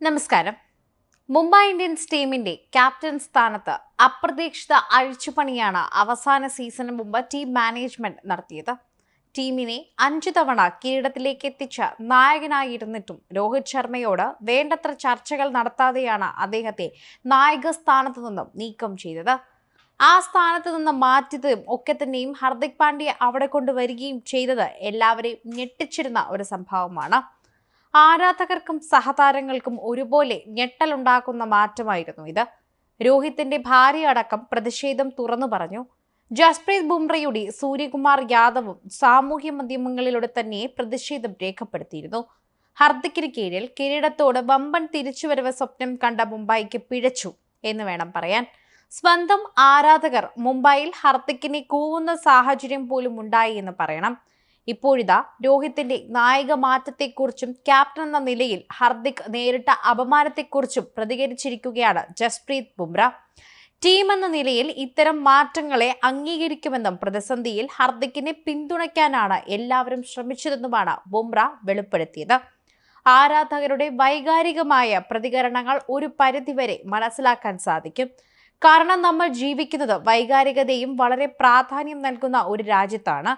നമസ്കാരം. മുംബൈ ഇന്ത്യൻസ് ടീമിന്റെ ക്യാപ്റ്റൻ സ്ഥാനത്ത് അപ്രതീക്ഷിത അഴിച്ചുപണിയാണ് അവസാന സീസണിന് മുമ്പ് ടീം മാനേജ്മെന്റ് നടത്തിയത്. ടീമിനെ അഞ്ചു തവണ കിരീടത്തിലേക്ക് എത്തിച്ച നായകനായിരുന്നിട്ടും രോഹിത് ശർമ്മയോട് വേണ്ടത്ര ചർച്ചകൾ നടത്താതെയാണ് അദ്ദേഹത്തെ നായക സ്ഥാനത്ത് നിന്നും നീക്കം ചെയ്തത്. ആ സ്ഥാനത്ത് നിന്ന് മാറ്റിയതും ഒക്കെ തന്നെയും ഹർദിക് പാണ്ഡ്യ അവിടെ കൊണ്ടുവരികയും ചെയ്തത് എല്ലാവരെയും ഞെട്ടിച്ചിരുന്ന ഒരു സംഭവമാണ്. ആരാധകർക്കും സഹതാരങ്ങൾക്കും ഒരുപോലെ ഞെട്ടലുണ്ടാക്കുന്ന മാറ്റമായിരുന്നു ഇത്. രോഹിത്തിന്റെ ഭാര്യ അടക്കം പ്രതിഷേധം തുറന്നു പറഞ്ഞു. ജസ്പ്രീത് ബുംറയുടെ സൂര്യകുമാർ യാദവും സാമൂഹ്യ മാധ്യമങ്ങളിലൂടെ തന്നെ പ്രതിഷേധം രേഖപ്പെടുത്തിയിരുന്നു. ഹർദിക്കിന് കീഴിൽ കിരീടത്തോട് വമ്പൻ തിരിച്ചുവരവ് സ്വപ്നം കണ്ട മുംബൈക്ക് പിഴച്ചു എന്ന് വേണം പറയാൻ. സ്വന്തം ആരാധകർ മുംബൈയിൽ ഹർദിക്കിനെ കൂവുന്ന സാഹചര്യം പോലും ഉണ്ടായി എന്ന് പറയണം. ഇപ്പോഴിതാ രോഹിത്തിന്റെ നായക മാറ്റത്തെക്കുറിച്ചും ക്യാപ്റ്റൻ എന്ന നിലയിൽ ഹർദിക് നേരിട്ട അപമാനത്തെക്കുറിച്ചും പ്രതികരിച്ചിരിക്കുകയാണ് ജസ്പ്രീത് ബുംറ. ടീം എന്ന നിലയിൽ ഇത്തരം മാറ്റങ്ങളെ അംഗീകരിക്കുമെന്നും പ്രതിസന്ധിയിൽ ഹർദിക്കിനെ പിന്തുണയ്ക്കാനാണ് എല്ലാവരും ശ്രമിച്ചതെന്നുമാണ് ബുംറ വെളിപ്പെടുത്തിയത്. ആരാധകരുടെ വൈകാരികമായ പ്രതികരണങ്ങൾ ഒരു പരിധിവരെ മനസ്സിലാക്കാൻ സാധിക്കും. കാരണം നമ്മൾ ജീവിക്കുന്നത് വൈകാരികതയും വളരെ പ്രാധാന്യം നൽകുന്ന ഒരു രാജ്യത്താണ്.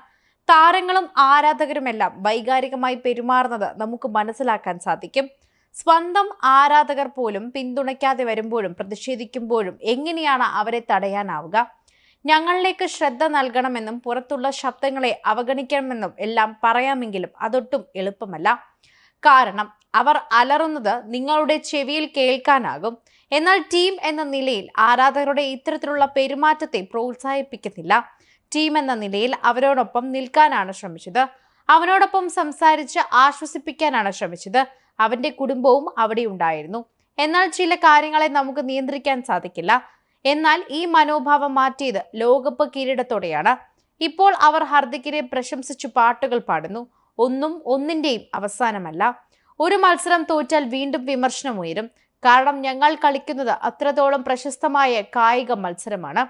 താരങ്ങളും ആരാധകരുമെല്ലാം വൈകാരികമായി പെരുമാറുന്നത് നമുക്ക് മനസ്സിലാക്കാൻ സാധിക്കും. സ്വന്തം ആരാധകർ പോലും പിന്തുണയ്ക്കാതെ വരുമ്പോഴും പ്രതിഷേധിക്കുമ്പോഴും എങ്ങനെയാണ് അവരെ തടയാനാവുക? ഞങ്ങളിലേക്ക് ശ്രദ്ധ നൽകണമെന്നും പുറത്തുള്ള ശബ്ദങ്ങളെ അവഗണിക്കണമെന്നും എല്ലാം പറയാമെങ്കിലും അതൊട്ടും എളുപ്പമല്ല. കാരണം അവർ അലറുന്നത് നിങ്ങളുടെ ചെവിയിൽ കേൾക്കാനാകും. എന്നാൽ ടീം എന്ന നിലയിൽ ആരാധകരുടെ ഇത്തരത്തിലുള്ള പെരുമാറ്റത്തെ പ്രോത്സാഹിപ്പിക്കുന്നില്ല. ടീം എന്ന നിലയിൽ അവരോടൊപ്പം നിൽക്കാനാണ് ശ്രമിച്ചത്. അവനോടൊപ്പം സംസാരിച്ച് ആശ്വസിപ്പിക്കാനാണ് ശ്രമിച്ചത്. അവന്റെ കുടുംബവും അവിടെ ഉണ്ടായിരുന്നു എന്നാൽ ചില കാര്യങ്ങളെ നമുക്ക് നിയന്ത്രിക്കാൻ സാധിക്കില്ല. എന്നാൽ ഈ മനോഭാവം മാറ്റിയത് ലോകകപ്പ് കിരീടത്തോടെയാണ്. ഇപ്പോൾ അവർ ഹർദിക്കിനെ പ്രശംസിച്ചു പാട്ടുകൾ പാടുന്നു. ഒന്നും ഒന്നിന്റെയും അവസാനമല്ല. ഒരു മത്സരം തോറ്റാൽ വീണ്ടും വിമർശനം ഉയരും. കാരണം ഞങ്ങൾ കളിക്കുന്നത് അത്രത്തോളം പ്രശസ്തമായ കായിക മത്സരമാണ്.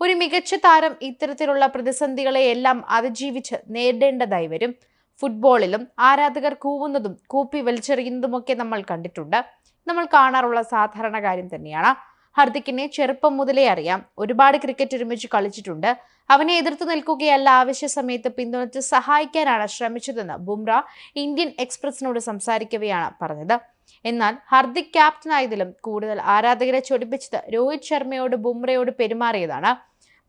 ഒരു മികച്ച താരം ഇത്തരത്തിലുള്ള പ്രതിസന്ധികളെ എല്ലാം അതിജീവിച്ച് നേരിടേണ്ടതായി വരും. ഫുട്ബോളിലും ആരാധകർ കൂവുന്നതും കൂപ്പി വലിച്ചെറിയുന്നതുമൊക്കെ നമ്മൾ കണ്ടിട്ടുണ്ട്. നമ്മൾ കാണാറുള്ള സാധാരണ കാര്യം തന്നെയാണ്. ഹർദിക്കിനെ ചെറുപ്പം മുതലേ അറിയാം. ഒരുപാട് ക്രിക്കറ്റ് ഒരുമിച്ച് കളിച്ചിട്ടുണ്ട്. അവനെ എതിർത്ത് നിൽക്കുകയല്ല ആവശ്യ സമയത്ത് പിന്തുണച്ച് സഹായിക്കാനാണ് ശ്രമിച്ചതെന്ന് ബുംറ ഇന്ത്യൻ എക്സ്പ്രസിനോട് സംസാരിക്കവെയാണ് പറഞ്ഞത്. എന്നാൽ ഹർദിക് ക്യാപ്റ്റനായതിലും കൂടുതൽ ആരാധകരെ ചൊടിപ്പിച്ചത് രോഹിത് ശർമ്മയോട് ബുംറയോട് പെരുമാറിയതാണ്.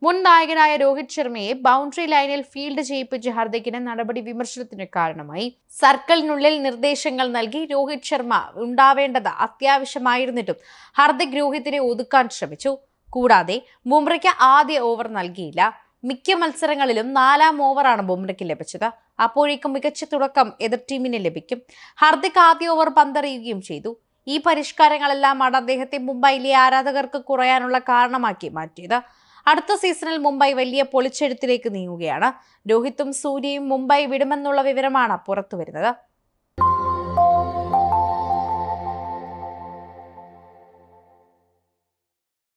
മുൻ നായകനായ രോഹിത് ശർമ്മയെ ബൗണ്ടറി ലൈനിൽ ഫീൽഡ് ചെയ്യിപ്പിച്ച ഹർദിക്കിന് നടപടി വിമർശനത്തിന് കാരണമായി. സർക്കിളിനുള്ളിൽ നിർദ്ദേശങ്ങൾ നൽകി രോഹിത് ശർമ്മ ഉണ്ടാവേണ്ടത് അത്യാവശ്യമായിരുന്നിട്ടും ഹർദിക് രോഹിത്തിനെ ഒതുക്കാൻ ശ്രമിച്ചു. കൂടാതെ ബുംറയ്ക്ക് ആദ്യ ഓവർ നൽകിയില്ല. മിക്ക മത്സരങ്ങളിലും നാലാം ഓവറാണ് ബുംറയ്ക്ക് ലഭിച്ചത്. അപ്പോഴേക്കും മികച്ച തുടക്കം എതിർ ടീമിന് ലഭിക്കും. ഹർദിക് ആദ്യ ഓവർ പന്തെറിയുകയും ചെയ്തു. ഈ പരിഷ്കാരങ്ങളെല്ലാമാണ് അദ്ദേഹത്തെ മുംബൈയിലെ ആരാധകർക്ക് കുറയാനുള്ള കാരണമാക്കി മാറ്റിയത്. അടുത്ത സീസണിൽ മുംബൈ വലിയ പൊളിച്ചെഴുത്തിലേക്ക് നീങ്ങുകയാണ്. രോഹിത്തും സൂര്യയും മുംബൈ വിടുമെന്നുള്ള വിവരമാണ് പുറത്തുവരുന്നത്.